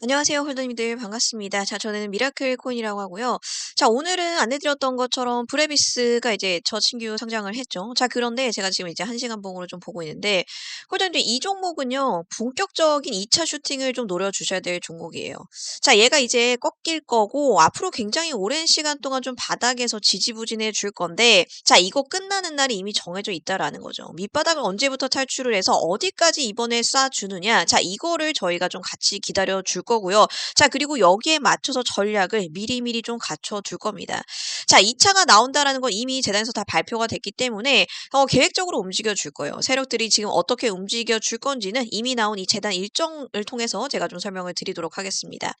안녕하세요 홀더님들 반갑습니다. 자 저는 미라클 코인이라고 하고요. 자 오늘은 안내 드렸던 것처럼 브레비스가 이제 저신규 상장을 했죠. 자 그런데 제가 지금 이제 1 시간 봉으로 좀 보고 있는데 홀더님들 이 종목은요. 본격적인 2차 슈팅을 좀 노려 주셔야 될 종목이에요. 자 얘가 이제 꺾일 거고 앞으로 굉장히 오랜 시간 동안 좀 바닥에서 지지부진해 줄 건데 자 이거 끝나는 날이 이미 정해져 있다라는 거죠. 밑바닥을 언제부터 탈출을 해서 어디까지 이번에 쏴 주느냐 자 이거를 저희가 좀 같이 기다려 줄 거고요. 자 그리고 여기에 맞춰서 전략을 미리미리 좀 갖춰 둘 겁니다. 자 2 차가 나온다라는 건 이미 재단에서 다 발표가 됐기 때문에 어 계획적으로 움직여 줄 거예요. 세력들이 지금 어떻게 움직여 줄 건지는 이미 나온 이 재단 일정을 통해서 제가 좀 설명을 드리도록 하겠습니다.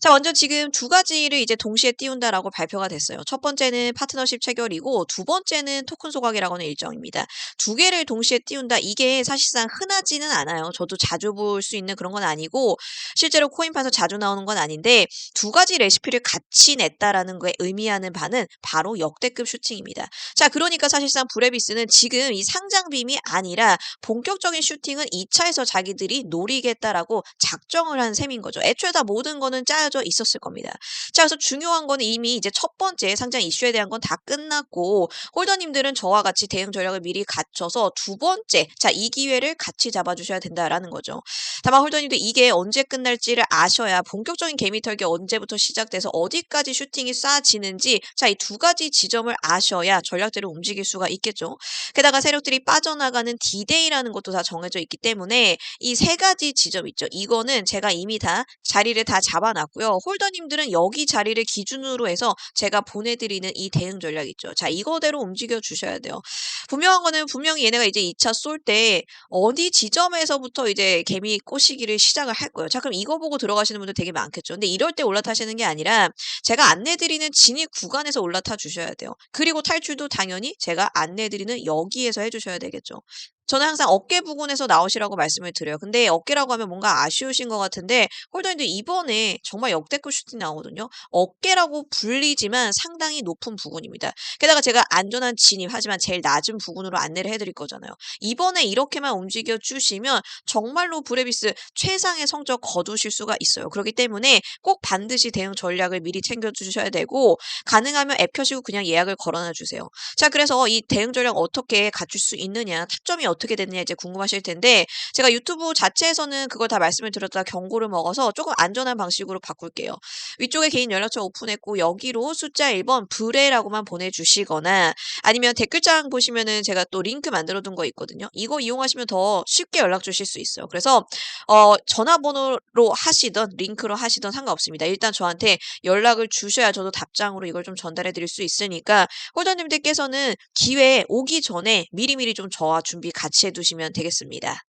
자 먼저 지금 2 가지를 이제 동시에 띄운다라고 발표가 됐어요. 첫 번째는 파트너십 체결이고 두 번째는 토큰 소각이라고 하는 일정입니다. 2 개를 동시에 띄운다. 이게 사실상 흔하지는 않아요. 저도 자주 볼 수 있는 그런 건 아니고 실제로 코인판에서 자주 나오는 건 아닌데 2 가지 레시피를 같이 냈다라는 거에 의미하는 바는 바로 역대급 슈팅입니다. 자 그러니까 사실상 브레비스는 지금 이 상장빔이 아니라 본격적인 슈팅은 2 차에서 자기들이 노리겠다라고 작정을 한 셈인 거죠. 애초에 다 모든 거는 짜여져 있었을 겁니다. 자 그래서 중요한 거는 이미 이제 첫 번째 상장 이슈에 대한 건 다 끝났고 홀더님들은 저와 같이 대응 전략을 미리 갖춰서 두 번째 자 이 기회를 같이 잡아 주셔야 된다라는 거죠. 다만 홀더님도 이게 언제 끝날지를 아셔야 본격적인 개미 털기 언제부터 시작돼서 어디까지 슈팅이 쏴지는지 자이2 가지 지점을 아셔야 전략대로 움직일 수가 있겠죠. 게다가 세력들이 빠져나가는 디데이라는 것도 다 정해져 있기 때문에 이3 가지 지점 있죠. 이거는 제가 이미 다 자리를 다 잡아 놨고요. 홀더님들은 여기 자리를 기준으로 해서 제가 보내 드리는 이 대응 전략 있죠. 자 이거대로 움직여 주셔야 돼요. 분명한 거는 분명히 얘네가 이제 2차 쏠 때 어디 지점에서부터 이제 개미 꼬시기를 시작을 할 거예요. 자 그럼 이거 보고 들어가시는 분들 되게 많겠죠. 근데 이럴 때 올라타시는 게 아니라 제가 안내 드리는 진입 구간에서 올라타 주셔야 돼요. 그리고 탈출도 당연히 제가 안내 드리는 여기에서 해 주셔야 되겠죠. 저는 항상 어깨 부근에서 나오시라고 말씀을 드려요. 근데 어깨라고 하면 뭔가 아쉬우신 것 같은데 홀더님들 이번에 정말 역대급 슈팅 나오거든요. 어깨라고 불리지만 상당히 높은 부근입니다. 게다가 제가 안전한 진입 하지만 제일 낮은 부근으로 안내를 해 드릴 거잖아요. 이번에 이렇게만 움직여 주시면 정말로 브레비스 최상의 성적 거두실 수가 있어요. 그렇기 때문에 꼭 반드시 대응 전략을 미리 챙겨 주셔야 되고 가능하면 앱 켜시고 그냥 예약을 걸어 놔 주세요. 자 그래서 이 대응 전략 어떻게 갖출 수 있느냐 타점이 어떻게 됐느냐 이제 궁금하실 텐데 제가 유튜브 자체에서는 그걸 다 말씀을 드렸다가 경고를 먹어서 쪼금 안전한 방식으로 바꿀게요. 위쪽에 개인 연락처 오픈했고 여기로 숫자 1번 브레라고만 보내 주시거나 아니면 댓글창 보시면은 제가 또 링크 만들어 둔 거 있거든요. 이거 이용하시면 더 쉽게 연락 주실 수 있어요. 그래서 어 전화번호로 하시든 링크로 하시든 상관없습니다. 일단 저한테 연락을 주셔야 저도 답장으로 이걸 좀 전달해 드릴 수 있으니까 홀더님들께서는 기회 오기 전에 미리미리 좀 저와 준비 같이 해 두시면 되겠습니다.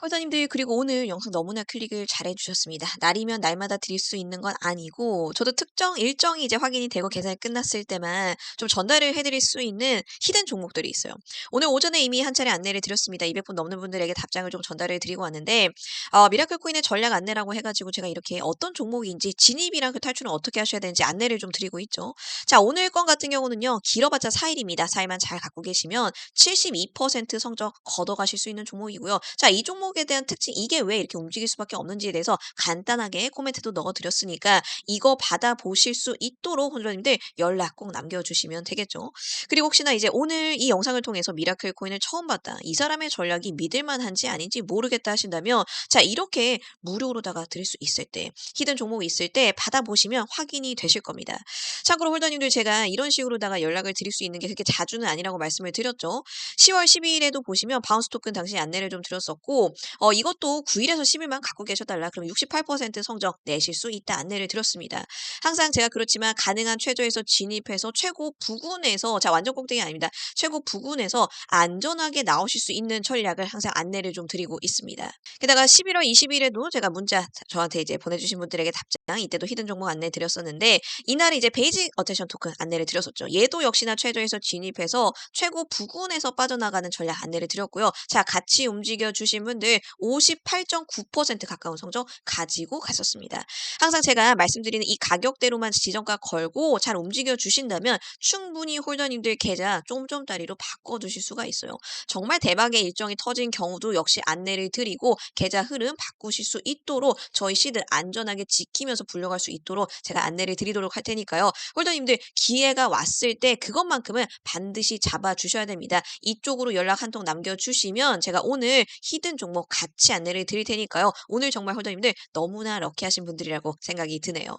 홀더님들 그리고 오늘 영상 너무나 클릭을 잘해 주셨습니다. 날이면 날마다 드릴 수 있는 건 아니고 저도 특정 일정이 이제 확인이 되고 계산이 끝났을 때만 좀 전달을 해 드릴 수 있는 히든 종목들이 있어요. 오늘 오전에 이미 한 차례 안내를 드렸습니다. 200분 넘는 분들에게 답장을 좀 전달을 드리고 왔는데 어 미라클 코인의 전략 안내라고 해 가지고 제가 이렇게 어떤 종목인지 진입이랑 그 탈출은 어떻게 하셔야 되는지 안내를 좀 드리고 있죠. 자 오늘 건 같은 경우는요. 길어봤자 4 일입니다. 4 일만 잘 갖고 계시면 72% 성적 걷어가실 수 있는 종목이고요. 자 이 종목 에 대한 특징 이게 왜 이렇게 움직일 수밖에 없는지에 대해서 간단하게 코멘트도 넣어 드렸으니까 이거 받아 보실 수 있도록 홀더님들 연락 꼭 남겨 주시면 되겠죠. 그리고 혹시나 이제 오늘 이 영상을 통해서 미라클 코인을 처음 봤다. 이 사람의 전략이 믿을 만한지 아닌지 모르겠다 하신다면 자 이렇게 무료로다가 드릴 수 있을 때 히든 종목이 있을 때 받아 보시면 확인이 되실 겁니다. 참고로 홀더님들 제가 이런 식으로다가 연락을 드릴 수 있는 게 그렇게 자주는 아니라고 말씀을 드렸죠. 10월 12일에도 보시면 바운스 토큰 당시 안내를 좀 드렸었고 어 이것도 9 일에서 10 일만 갖고 계셔 달라. 그럼 68% 성적 내실 수 있다 안내를 드렸습니다. 항상 제가 그렇지만 가능한 최저에서 진입해서 최고 부근에서 자 완전 꼭대기 아닙니다. 최고 부근에서 안전하게 나오실 수 있는 전략을 항상 안내를 좀 드리고 있습니다. 게다가 11월 20일에도 제가 문자 저한테 이제 보내주신 분들에게 답장 이때도 히든 종목 안내 드렸었는데 이날에 이제 베이직 어텐션 토큰 안내를 드렸었죠. 얘도 역시나 최저에서 진입해서 최고 부근에서 빠져나가는 전략 안내를 드렸고요. 자 같이 움직여 주신 분들 여러분들 58.9% 가까운 성적 가지고 갔었습니다. 항상 제가 말씀드리는 이 가격대로만 지정가 걸고 잘 움직여 주신다면 충분히 홀더님들 계좌 쫌쫌따리로 바꿔 두실 수가 있어요. 정말 대박의 일정이 터진 경우도 역시 안내를 드리고 계좌 흐름 바꾸실 수 있도록 저희 시드 안전하게 지키면서 불려갈 수 있도록 제가 안내를 드리도록 할 테니까요. 홀더님들 기회가 왔을 때 그것만큼은 반드시 잡아 주셔야 됩니다. 이쪽으로 연락 한 통 남겨주시면 제가 오늘 히든 종목 같이 안내를 드릴 테니까요. 오늘 정말 홀더님들 너무나 럭키하신 분들이라고 생각이 드네요.